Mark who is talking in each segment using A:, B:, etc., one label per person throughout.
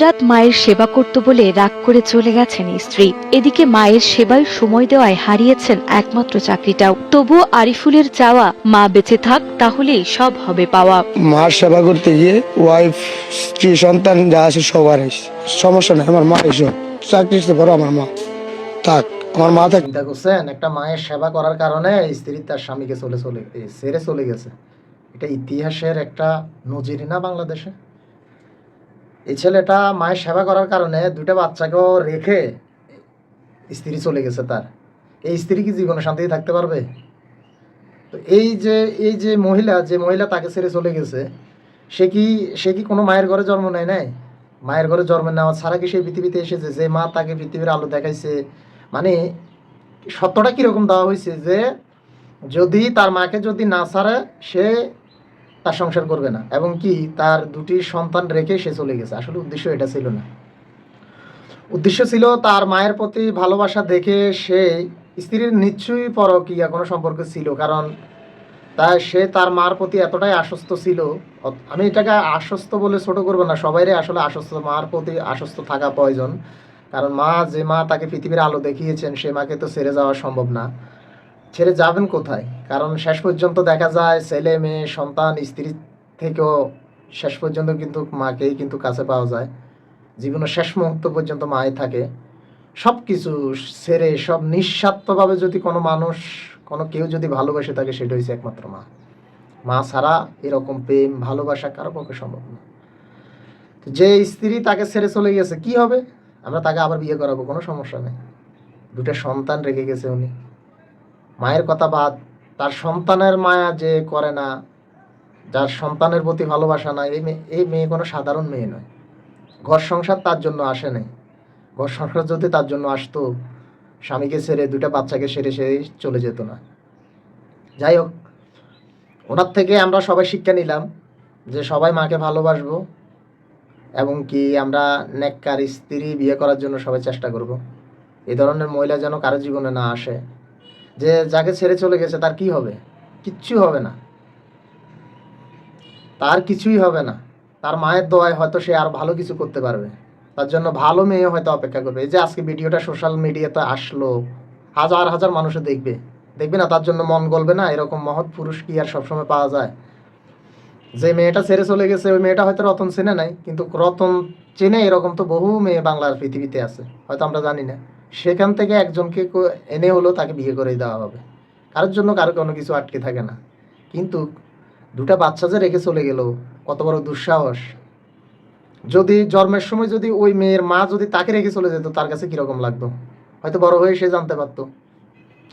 A: রাত মায়ের সেবা করত বলে রাগ করে চলে গেছেন স্ত্রী। এদিকে মায়ের সেবায় সময় দেওয়ায় হারিয়েছেন একমাত্র চাকরিটাও। তবুও আরিফুলের চাওয়া মা বেঁচে থাক তাহলেই সব হবে পাওয়া।
B: মার সেবা করতে গিয়ে ওয়াইফ স্ত্রী সন্তান যা আছে সবার সমস্যা নেই আমার মা এসব চাকরি করো আমার মা। থাক আমার মা থাক।
C: চিন্তা করছেন একটা মায়ের সেবা করার কারণে স্ত্রী তার স্বামীকে চলে চলে ছেড়ে চলে গেছে। এটা ইতিহাসের একটা নজির না বাংলাদেশে? এই ছেলেটা মায়ের সেবা করার কারণে দুইটা বাচ্চাকেও রেখে স্ত্রী চলে গেছে তার। এই স্ত্রী কি জীবনে শান্তিতে থাকতে পারবে? তো এই যে এই যে মহিলা যে মহিলা তাকে ছেড়ে চলে গেছে, সে কি সে কি কোনো মায়ের ঘরে জন্ম নেয় নাই? মায়ের ঘরে জন্ম নেওয়া ছাড়া কি সেই পৃথিবীতে এসেছে? যে মা তাকে পৃথিবীর আলো দেখাইছে? মানে সত্যটা কীরকম দেওয়া হয়েছে যে, যদি তার মাকে যদি না ছাড়ে, সে তার সংসার করবে না। এবং কি, তার দুটি সন্তান রেখে সে চলে গেছে। আসলে উদ্দেশ্য এটা ছিল না। উদ্দেশ্য ছিল তার মায়ের প্রতি ভালোবাসা দেখে সে স্ত্রীর নিশ্চয়ই পরকীয়া কোনো সম্পর্ক ছিল। কারণ তাই সে তার মার প্রতি এতটাই আশ্বস্ত ছিল। আমি এটাকে আশ্বস্ত বলে ছোট করব না। সবাইরে আসলে আশ্বস্ত। মার প্রতি আশ্বস্ত থাকা প্রয়োজন। কারণ মা, যে মা তাকে পৃথিবীর আলো দেখিয়েছেন, সে মাকে তো ছেড়ে যাওয়া সম্ভব না। ছেড়ে যাবেন কোথায়? কারণ শেষ পর্যন্ত দেখা যায় ছেলে, মেয়ে, সন্তান, স্ত্রী থেকেও শেষ পর্যন্ত কিন্তু মাকেই কিন্তু কাছে পাওয়া যায়। জীবনের শেষ মুহূর্ত পর্যন্ত মাই থাকে। সব কিছু ছেড়ে সব নিঃস্বার্থভাবে যদি কোনো মানুষ, কোনো কেউ যদি ভালোবাসে থাকে, সেটা হচ্ছে একমাত্র মা। মা ছাড়া এরকম প্রেম, ভালোবাসা কারও পক্ষে সম্ভব না। তো যে স্ত্রী তাকে ছেড়ে চলে গেছে, কি হবে? আমরা তাকে আবার বিয়ে করাবো, কোনো সমস্যা নেই। দুটো সন্তান রেখে গেছে উনি। মায়ের কথা বাদ তার সন্তানের মায়া যে করে না, যার সন্তানের প্রতি ভালোবাসা না এই মেয়ে এই মেয়ে কোনো সাধারণ মেয়ে নয়। ঘর সংসার তার জন্য আসে নাই। ঘর সংসার যদি তার জন্য আসতো, স্বামীকে ছেড়ে দুটা বাচ্চাকে সেরে সে চলে যেত না। যাই হোক, ওনার থেকে আমরা সবাই শিক্ষা নিলাম যে সবাই মাকে ভালোবাসবো এবং কি আমরা নেককার স্ত্রী বিয়ে করার জন্য সবাই চেষ্টা করব। এ ধরনের মহিলা যেন কারও জীবনে না আসে। যে যাকে ছেড়ে চলে গেছে, তার কি হবে? কিচ্ছু হবে না। তার কিছুই হবে না। তার মায়ের দোয়ায় হয়তো সে আর ভালো কিছু করতে পারবে। তার জন্য ভালো মেয়ে হয়তো অপেক্ষা করবে। এই যে আজকে ভিডিওটা সোশ্যাল মিডিয়াতে আসলো, হাজার হাজার মানুষে দেখবে। দেখবে না, তার জন্য মন গলবে না? এরকম মহৎ পুরুষ কি আর সবসময় পাওয়া যায়? যে মেয়েটা ছেড়ে চলে গেছে, ওই মেয়েটা হয়তো রতন চেনে নাই, কিন্তু রতন চেনে এরকম তো বহু মেয়ে বাংলার পৃথিবীতে আছে। হয়তো আমরা জানি না। সেখান থেকে একজনকে এনে হলো তাকে বিয়ে করে দেওয়া হবে। কারোর জন্য কারও কোনো কিছু আটকে থাকে না। কিন্তু দুটা বাচ্চা যে রেখে চলে গেল, কত বড় দুঃসাহস। যদি জন্মের সময় যদি ওই মেয়ের মা যদি তাকে রেখে চলে যেত, তার কাছে কীরকম লাগতো? হয়তো বড় হয়ে সে জানতে পারতো।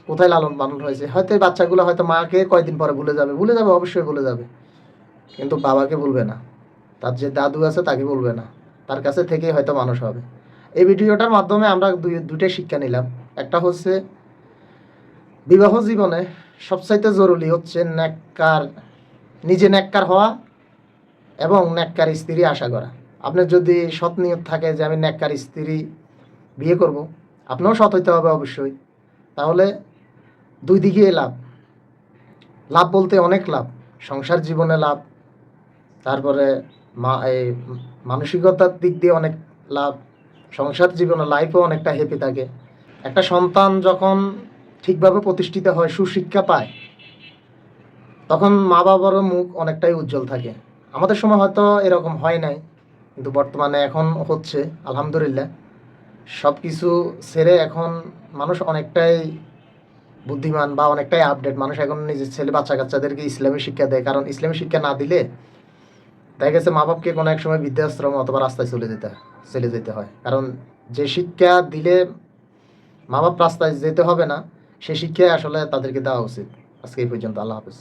C: কোথায় লালন পালন হয়েছে? হয়তো এই বাচ্চাগুলো হয়তো মাকে কয়েকদিন পরে ভুলে যাবে। ভুলে যাবে, অবশ্যই ভুলে যাবে। কিন্তু বাবাকে ভুলবে না। তার যে দাদু আছে, তাকে বলবে না। তার কাছে থেকেই হয়তো মানুষ হবে। এই ভিডিওটার মাধ্যমে আমরা দুই শিক্ষা নিলাম। একটা হচ্ছে, বিবাহ জীবনে সবচাইতে জরুরি হচ্ছে ন্যাক্কার, নিজে ন্যাক্কার হওয়া এবং ন্যাক্কার স্ত্রী আশা করা। আপনার যদি সৎ নিয়ত থাকে যে আমি ন্যাক্কার স্ত্রী বিয়ে করব আপনারও সৎ হইতে হবে অবশ্যই। তাহলে দুই দিকে লাভ। লাভ বলতে অনেক লাভ। সংসার জীবনে লাভ, তারপরে মা, এই মানসিকতার দিক দিয়ে অনেক লাভ। সংসার জীবনে লাইফও অনেকটা হ্যাপি থাকে। একটা সন্তান যখন ঠিকভাবে প্রতিষ্ঠিত হয়, সুশিক্ষা পায়, তখন মা বাবারও মুখ অনেকটাই উজ্জ্বল থাকে। আমাদের সময় হয়তো এরকম হয় নাই, কিন্তু বর্তমানে এখন হচ্ছে, আলহামদুলিল্লাহ। সব কিছু ছেড়ে এখন মানুষ অনেকটাই বুদ্ধিমান বা অনেকটাই আপডেট মানুষ এখন নিজের ছেলে বাচ্চা কাচ্চাদেরকে ইসলামী শিক্ষা দেয়, কারণ ইসলামী শিক্ষা না দিলে দেখা গেছে মা বাপকে কোনো এক সময় বৃদ্ধাশ্রম অথবা রাস্তায় চলে যেতে চলে যেতে হয়। কারণ যে শিক্ষা দিলে মা বাপ রাস্তায় যেতে হবে না, সে শিক্ষাই আসলে তাদেরকে দেওয়া উচিত। আজকে এই পর্যন্ত, আল্লাহ হাফেজ।